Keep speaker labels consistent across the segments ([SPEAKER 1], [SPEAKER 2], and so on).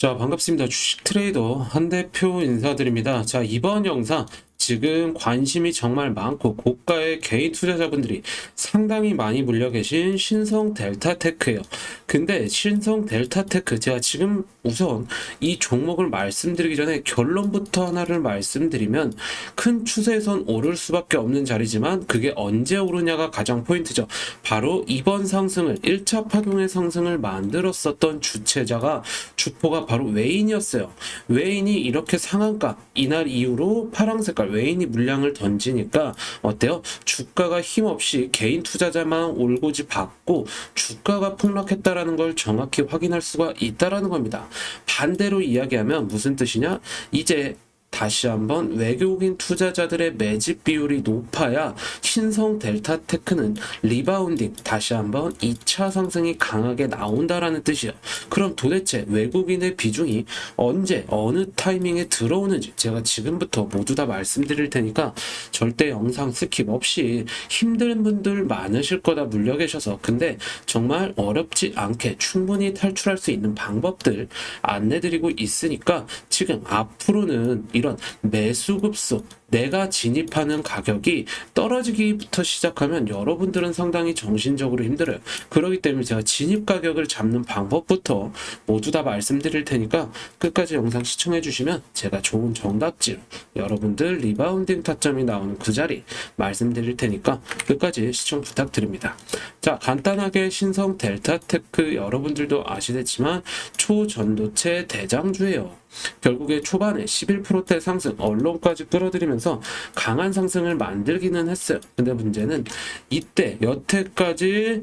[SPEAKER 1] 자, 반갑습니다. 주식 트레이더 한 대표 인사드립니다. 자, 이번 영상 지금 관심이 정말 많고 고가의 개인 투자자분들이 상당히 많이 물려 계신 신성 델타테크예요. 근데 신성 델타테크 제가 지금 우선 이 종목을 말씀드리기 전에 결론부터 하나를 말씀드리면 큰 추세선 오를 수밖에 없는 자리지만 그게 언제 오르냐가 가장 포인트죠. 바로 이번 상승을 1차 파동의 상승을 만들었었던 주체자가 주포가 바로 웨인이었어요. 웨인이 이렇게 상한가 이날 이후로 파랑 색깔 웨인이 물량을 던지니까 어때요? 주가가 힘없이 개인 투자자만 올고지 받고 주가가 폭락했다라는 걸 정확히 확인할 수가 있다라는 겁니다. 반대로 이야기하면 무슨 뜻이냐? 이제 다시 한번 외국인 투자자들의 매집 비율이 높아야 신성 델타 테크는 리바운딩 다시 한번 2차 상승이 강하게 나온다라는 뜻이에요. 그럼 도대체 외국인의 비중이 언제 어느 타이밍에 들어오는지 제가 지금부터 모두 다 말씀드릴 테니까 절대 영상 스킵 없이 힘든 분들 많으실 거다 물려 계셔서 근데 정말 어렵지 않게 충분히 탈출할 수 있는 방법들 안내드리고 있으니까 지금 앞으로는 이런 매수급속 내가 진입하는 가격이 떨어지기부터 시작하면 여러분들은 상당히 정신적으로 힘들어요. 그렇기 때문에 제가 진입 가격을 잡는 방법부터 모두 다 말씀드릴 테니까 끝까지 영상 시청해 주시면 제가 좋은 정답지로 여러분들 리바운딩 타점이 나오는 그 자리 말씀드릴 테니까 끝까지 시청 부탁드립니다. 자, 간단하게 신성 델타테크 여러분들도 아시겠지만 초전도체 대장주예요. 결국에 초반에 11%대 상승, 언론까지 끌어들이면 서 강한 상승을 만들기는 했어요. 근데 문제는 이때 여태까지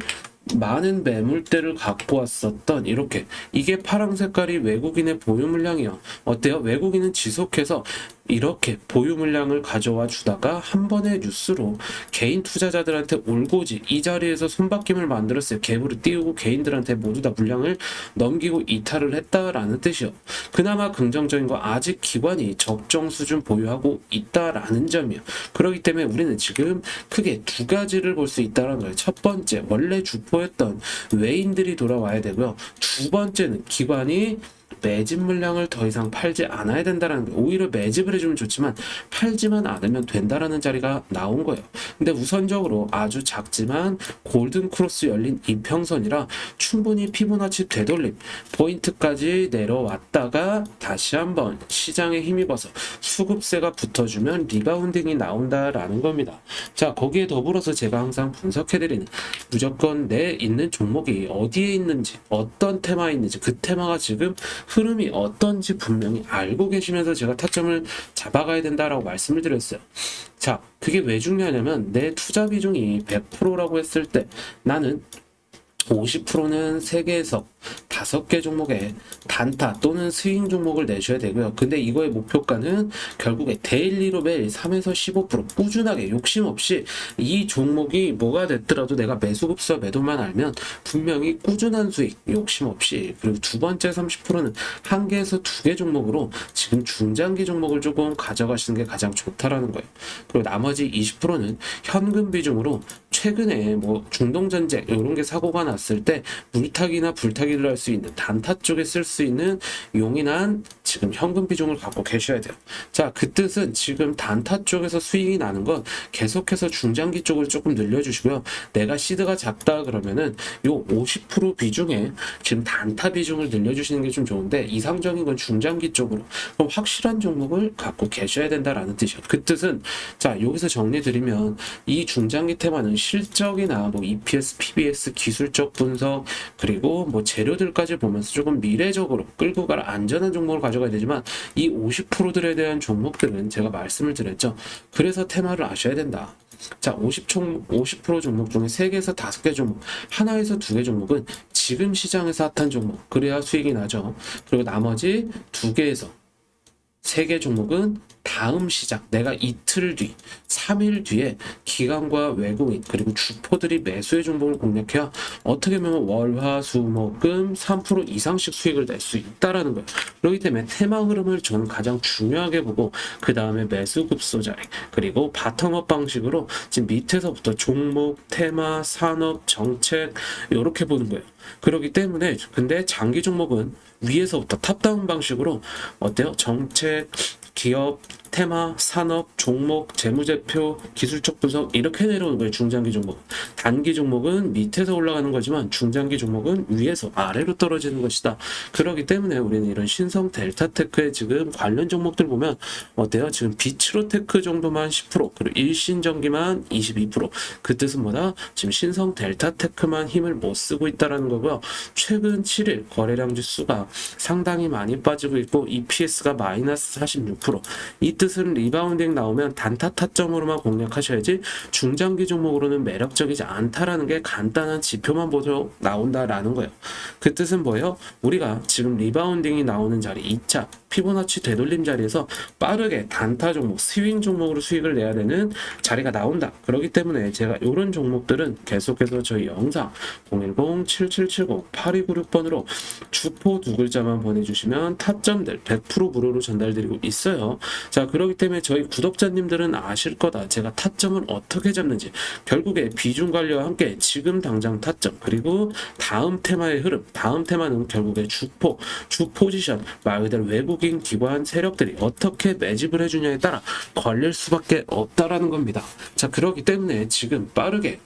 [SPEAKER 1] 많은 매물대를 갖고 왔었던 이렇게 이게 파랑 색깔이 외국인의 보유 물량이요. 어때요? 외국인은 지속해서 이렇게 보유 물량을 가져와 주다가 한 번의 뉴스로 개인 투자자들한테 올고지 이 자리에서 손바뀜을 만들었어요. 갭으로 띄우고 개인들한테 모두 다 물량을 넘기고 이탈을 했다라는 뜻이요. 그나마 긍정적인 거 아직 기관이 적정 수준 보유하고 있다라는 점이요. 그렇기 때문에 우리는 지금 크게 두 가지를 볼 수 있다는 거예요. 첫 번째 원래 주포였던 외인들이 돌아와야 되고요. 두 번째는 기관이 매집 물량을 더 이상 팔지 않아야 된다라는. 오히려 매집을 해주면 좋지만 팔지만 않으면 된다라는 자리가 나온 거예요. 근데 우선적으로 아주 작지만 골든 크로스 열린 이평선이라 충분히 피보나치 되돌림 포인트까지 내려왔다가 다시 한번 시장에 힘입어서 수급세가 붙어주면 리바운딩이 나온다라는 겁니다. 자 거기에 더불어서 제가 항상 분석해드리는 무조건 내 있는 종목이 어디에 있는지 어떤 테마에 있는지 그 테마가 지금 흐름이 어떤지 분명히 알고 계시면서 제가 타점을 잡아가야 된다라고 말씀을 드렸어요. 자, 그게 왜 중요하냐면 내 투자 비중이 100%라고 했을 때 나는 50%는 3개에서 5개 종목에 단타 또는 스윙 종목을 내셔야 되고요. 근데 이거의 목표가는 결국에 데일리로 매일 3에서 15% 꾸준하게 욕심 없이 이 종목이 뭐가 됐더라도 내가 매수급서 매도만 알면 분명히 꾸준한 수익 욕심 없이 그리고 두 번째 30%는 한 개에서 두 개 종목으로 지금 중장기 종목을 조금 가져가시는 게 가장 좋다라는 거예요. 그리고 나머지 20%는 현금 비중으로 최근에 뭐 중동 전쟁 이런 게 사고가 났을 때 물타기나 불타기를 할 수 있는 단타 쪽에 쓸 수 있는 용이한 지금 현금 비중을 갖고 계셔야 돼요. 자, 그 뜻은 지금 단타 쪽에서 수익이 나는 건 계속해서 중장기 쪽을 조금 늘려주시고요. 내가 시드가 작다 그러면은 요 50% 비중에 지금 단타 비중을 늘려주시는 게 좀 좋은데 이상적인 건 중장기 쪽으로 그럼 확실한 종목을 갖고 계셔야 된다라는 뜻이에요. 그 뜻은 자 여기서 정리드리면 이 중장기 테마는 실적이나 뭐 EPS, PBS, 기술적 분석 그리고 뭐 재료들까지 보면서 조금 미래적으로 끌고 갈 안전한 종목을 가져가 야 되지만 이 50%들에 대한 종목들은 제가 말씀을 드렸죠. 그래서 테마를 아셔야 된다. 자, 50총, 50% 종목 중에 3개에서 5개 종목, 하나에서 2개 종목은 지금 시장에서 핫한 종목, 그래야 수익이 나죠. 그리고 나머지 2개에서 3개 종목은 다음 시장 내가 이틀 뒤, 3일 뒤에 기관과 외국인 그리고 주포들이 매수의 종목을 공략해야 어떻게 보면 월화수목금 3% 이상씩 수익을 낼 수 있다라는 거예요. 그렇기 때문에 테마 흐름을 저는 가장 중요하게 보고 그 다음에 매수 급소 자리 그리고 바텀업 방식으로 지금 밑에서부터 종목, 테마, 산업, 정책 이렇게 보는 거예요. 그렇기 때문에 근데 장기 종목은 위에서부터 탑다운 방식으로 어때요? 정책, 기업, 테마, 산업, 종목, 재무제표, 기술적 분석 이렇게 내려오는 거예요. 중장기 종목. 단기 종목은 밑에서 올라가는 거지만 중장기 종목은 위에서 아래로 떨어지는 것이다. 그렇기 때문에 우리는 이런 신성 델타 테크의 지금 관련 종목들 보면 어때요? 지금 비츠로 테크 정도만 10% 그리고 일신전기만 22%그 뜻은 뭐다? 지금 신성 델타 테크만 힘을 못 쓰고 있다라는 거고요. 최근 7일 거래량 지수가 상당히 많이 빠지고 있고 EPS가 마이너스 46%이 뜻은 리바운딩 나오면 단타 타점으로만 공략하셔야지 중장기 종목으로는 매력적이지 않다라는 게 간단한 지표만 보도 나온다라는 거예요. 그 뜻은 뭐예요? 우리가 지금 리바운딩이 나오는 자리 2차 피보나치 되돌림 자리에서 빠르게 단타 종목, 스윙 종목으로 수익을 내야 되는 자리가 나온다. 그렇기 때문에 제가 이런 종목들은 계속해서 저희 영상 010-7770-8296번으로 주포 두 글자만 보내주시면 타점들 100% 무료로 전달드리고 있어요. 자, 그렇기 때문에 저희 구독자님들은 아실 거다. 제가 타점을 어떻게 잡는지. 결국에 비중 관리와 함께 지금 당장 타점, 그리고 다음 테마의 흐름, 다음 테마는 결국에 주포, 주 포지션, 말 그대로 외국인 기관 세력들이 어떻게 매집을 해주냐에 따라 걸릴 수밖에 없다라는 겁니다. 자, 그렇기 때문에 지금 빠르게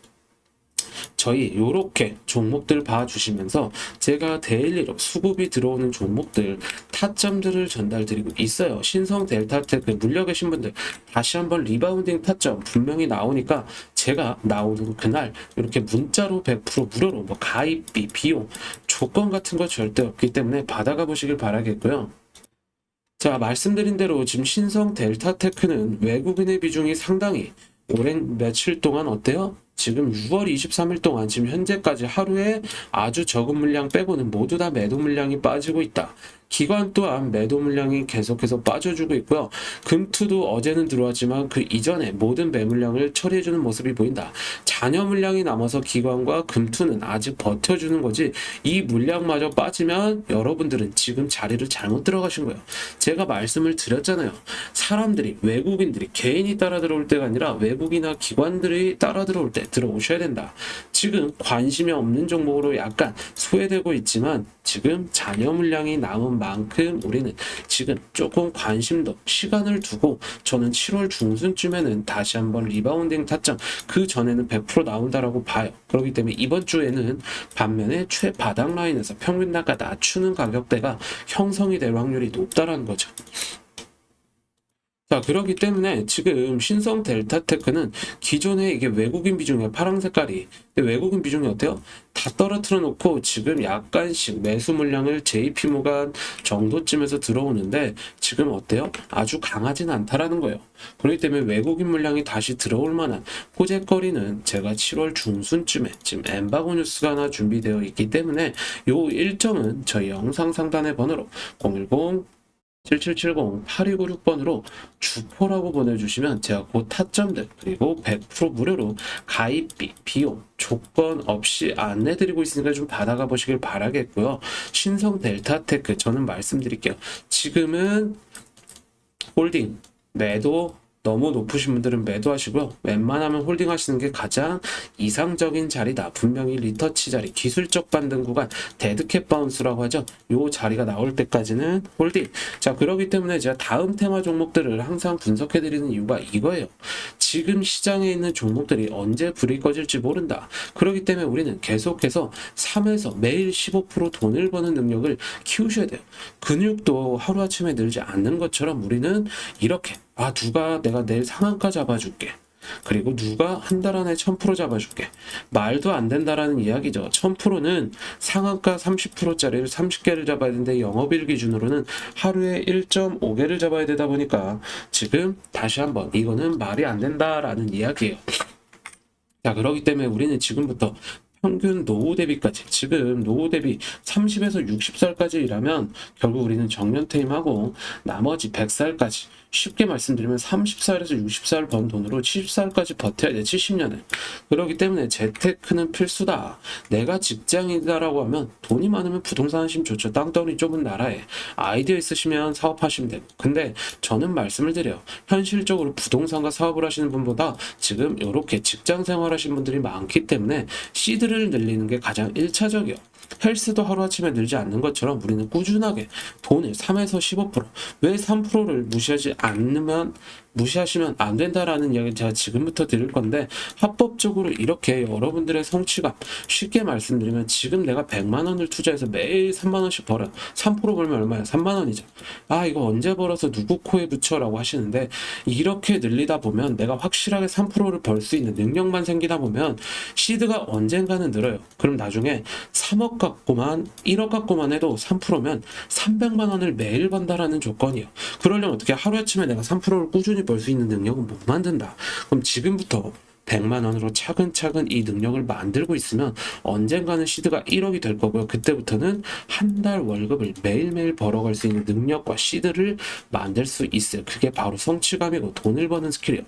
[SPEAKER 1] 저희 요렇게 종목들 봐주시면서 제가 데일리로 수급이 들어오는 종목들 타점들을 전달드리고 있어요. 신성 델타테크 물려 계신 분들 다시 한번 리바운딩 타점 분명히 나오니까 제가 나오는 그날 이렇게 문자로 100% 무료로 뭐 가입비, 비용, 조건 같은 거 절대 없기 때문에 받아가 보시길 바라겠고요. 자, 말씀드린 대로 지금 신성 델타테크는 외국인의 비중이 상당히 오랜 며칠 동안 어때요? 지금 6월 23일 동안 지금 현재까지 하루에 아주 적은 물량 빼고는 모두 다 매도 물량이 빠지고 있다. 기관 또한 매도 물량이 계속해서 빠져주고 있고요. 금투도 어제는 들어왔지만 그 이전에 모든 매물량을 처리해주는 모습이 보인다. 잔여 물량이 남아서 기관과 금투는 아직 버텨주는 거지 이 물량마저 빠지면 여러분들은 지금 자리를 잘못 들어가신 거예요. 제가 말씀을 드렸잖아요. 사람들이 외국인들이 개인이 따라 들어올 때가 아니라 외국이나 기관들이 따라 들어올 때 들어오셔야 된다. 지금 관심이 없는 종목으로 약간 소외되고 있지만 지금 잔여 물량이 남은 만큼 우리는 지금 조금 관심도 시간을 두고 저는 7월 중순쯤에는 다시 한번 리바운딩 타점 그 전에는 100% 나온다라고 봐요. 그렇기 때문에 이번 주에는 반면에 최바닥 라인에서 평균 단가 낮추는 가격대가 형성이 될 확률이 높다라는 거죠. 자, 그렇기 때문에 지금 신성 델타테크는 기존에 이게 외국인 비중이 파란 색깔이 외국인 비중이 어때요? 다 떨어뜨려 놓고 지금 약간씩 매수 물량을 JP 모간 정도쯤에서 들어오는데 지금 어때요? 아주 강하진 않다라는 거예요. 그렇기 때문에 외국인 물량이 다시 들어올 만한 호재거리는 제가 7월 중순쯤에 지금 엠바고 뉴스가 하나 준비되어 있기 때문에 요 일정은 저희 영상 상단의 번호로 010 7770-8296번으로 주포라고 보내주시면 제가 그 타점들 그리고 100% 무료로 가입비, 비용, 조건 없이 안내드리고 있으니까 좀 받아가 보시길 바라겠고요. 신성 델타테크 저는 말씀드릴게요. 지금은 홀딩, 매도 너무 높으신 분들은 매도하시고요. 웬만하면 홀딩 하시는 게 가장 이상적인 자리다. 분명히 리터치 자리, 기술적 반등 구간, 데드캣 바운스라고 하죠. 요 자리가 나올 때까지는 홀딩. 자, 그러기 때문에 제가 다음 테마 종목들을 항상 분석해 드리는 이유가 이거예요. 지금 시장에 있는 종목들이 언제 불이 꺼질지 모른다. 그렇기 때문에 우리는 계속해서 3에서 매일 15% 돈을 버는 능력을 키우셔야 돼요. 근육도 하루아침에 늘지 않는 것처럼 우리는 이렇게 아 누가 내가 내일 상한가 잡아줄게. 그리고 누가 한 달 안에 1000% 잡아줄게. 말도 안 된다라는 이야기죠. 1000%는 상한가 30%짜리를 30개를 잡아야 되는데 영업일 기준으로는 하루에 1.5개를 잡아야 되다 보니까 지금 다시 한번 이거는 말이 안 된다라는 이야기예요. 자, 그러기 때문에 우리는 지금부터 평균 노후 대비까지 지금 노후 대비 30에서 60살까지 일하면 결국 우리는 정년 퇴임하고 나머지 100살까지 쉽게 말씀드리면 30살에서 60살 번 돈으로 70살까지 버텨야 돼 70년을 그렇기 때문에 재테크는 필수다. 내가 직장인이다라고 하면 돈이 많으면 부동산 하시면 좋죠. 땅덩어리 좁은 나라에 아이디어 있으시면 사업하시면 되고 근데 저는 말씀을 드려요. 현실적으로 부동산과 사업을 하시는 분보다 지금 이렇게 직장 생활하시는 분들이 많기 때문에 시드를 늘리는 게 가장 1차적이요 헬스도 하루아침에 늘지 않는 것처럼 우리는 꾸준하게 돈을 3에서 15%왜 3%를 무시하지 않으면 무시하시면 안 된다라는 이야기 제가 지금부터 드릴 건데 합법적으로 이렇게 여러분들의 성취감 쉽게 말씀드리면 지금 내가 100만 원을 투자해서 매일 3만 원씩 벌어요 3% 벌면 얼마야? 3만 원이죠. 아 이거 언제 벌어서 누구 코에 붙여라고 하시는데 이렇게 늘리다 보면 내가 확실하게 3%를 벌 수 있는 능력만 생기다 보면 시드가 언젠가는 늘어요. 그럼 나중에 3억 갖고만 1억 갖고만 해도 3%면 300만 원을 매일 번다라는 조건이에요 그러려면 어떻게 하루아침에 내가 3%를 꾸준히 벌 수 있는 능력은 못 만든다 그럼 지금부터 100만 원으로 차근차근 이 능력을 만들고 있으면 언젠가는 시드가 1억이 될 거고요. 그때부터는 한 달 월급을 매일매일 벌어갈 수 있는 능력과 시드를 만들 수 있어요. 그게 바로 성취감이고 돈을 버는 스킬이에요.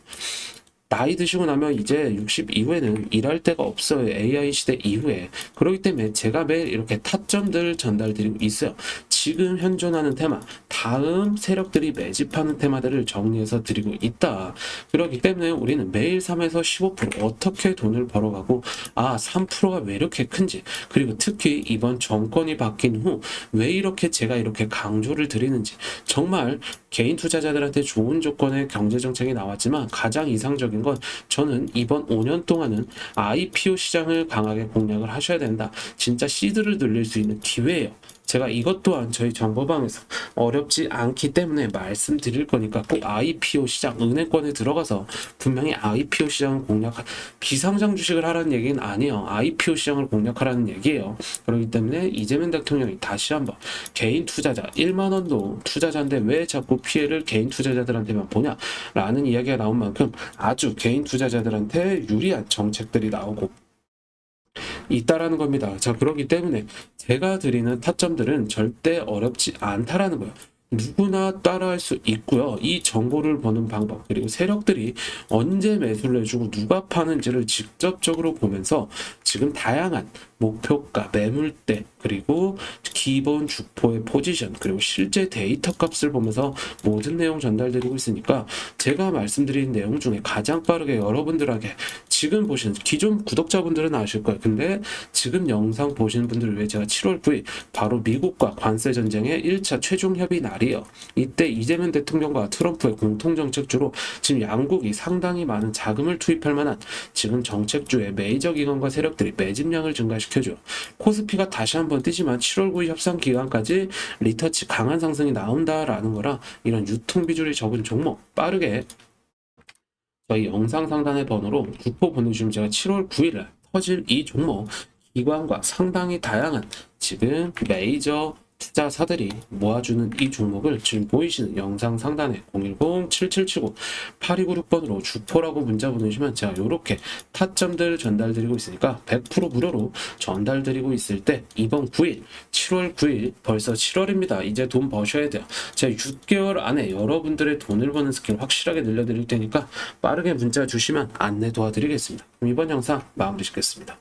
[SPEAKER 1] 나이 드시고 나면 이제 60 이후에는 일할 데가 없어요. AI 시대 이후에. 그렇기 때문에 제가 매일 이렇게 타점들 전달드리고 있어요. 지금 현존하는 테마, 다음 세력들이 매집하는 테마들을 정리해서 드리고 있다. 그렇기 때문에 우리는 매일 3에서 15% 어떻게 돈을 벌어가고, 아, 3%가 왜 이렇게 큰지, 그리고 특히 이번 정권이 바뀐 후 왜 이렇게 제가 이렇게 강조를 드리는지, 정말 개인 투자자들한테 좋은 조건의 경제 정책이 나왔지만 가장 이상적인 건 저는 이번 5년 동안은 IPO 시장을 강하게 공략을 하셔야 된다. 진짜 시드를 늘릴 수 있는 기회예요. 제가 이것 또한 저희 정보방에서 어렵지 않기 때문에 말씀드릴 거니까 꼭 IPO 시장, 은행권에 들어가서 분명히 IPO 시장을 공략하, 비상장 주식을 하라는 얘기는 아니에요. IPO 시장을 공략하라는 얘기예요. 그렇기 때문에 이재명 대통령이 다시 한번 개인 투자자 1만 원도 투자자인데 왜 자꾸 피해를 개인 투자자들한테만 보냐라는 이야기가 나온 만큼 아주 개인 투자자들한테 유리한 정책들이 나오고 있다라는 겁니다. 자, 그렇기 때문에 제가 드리는 타점들은 절대 어렵지 않다라는 거예요. 누구나 따라할 수 있고요. 이 정보를 보는 방법 그리고 세력들이 언제 매수를 해주고 누가 파는지를 직접적으로 보면서 지금 다양한 목표가, 매물대 그리고 기본 주포의 포지션 그리고 실제 데이터 값을 보면서 모든 내용 전달드리고 있으니까 제가 말씀드린 내용 중에 가장 빠르게 여러분들에게 지금 보시는 기존 구독자분들은 아실 거예요. 근데 지금 영상 보시는 분들을 위해 제가 7월 9일 바로 미국과 관세 전쟁의 1차 최종 협의 날이에요. 이때 이재명 대통령과 트럼프의 공통 정책주로 지금 양국이 상당히 많은 자금을 투입할 만한 지금 정책주의 메이저 기관과 세력들이 매집량을 증가시켜줘. 코스피가 다시 한번 뛰지만 7월 9일 협상 기간까지 리터치 강한 상승이 나온다라는 거라 이런 유통 비중이 적은 종목 빠르게 저희 영상 상단의 번호로 국포 보내주시면 제가 7월 9일에 터질 이 종목 기관과 상당히 다양한 지금 메이저 투자사들이 모아주는 이 종목을 지금 보이시는 영상 상단에 010-7779-8296번으로 주포라고 문자 보내주시면 제가 이렇게 타점들 전달드리고 있으니까 100% 무료로 전달드리고 있을 때 이번 9일 7월 9일 벌써 7월입니다. 이제 돈 버셔야 돼요. 제가 6개월 안에 여러분들의 돈을 버는 스킬 확실하게 늘려드릴 테니까 빠르게 문자 주시면 안내 도와드리겠습니다. 그럼 이번 영상 마무리 짓겠습니다.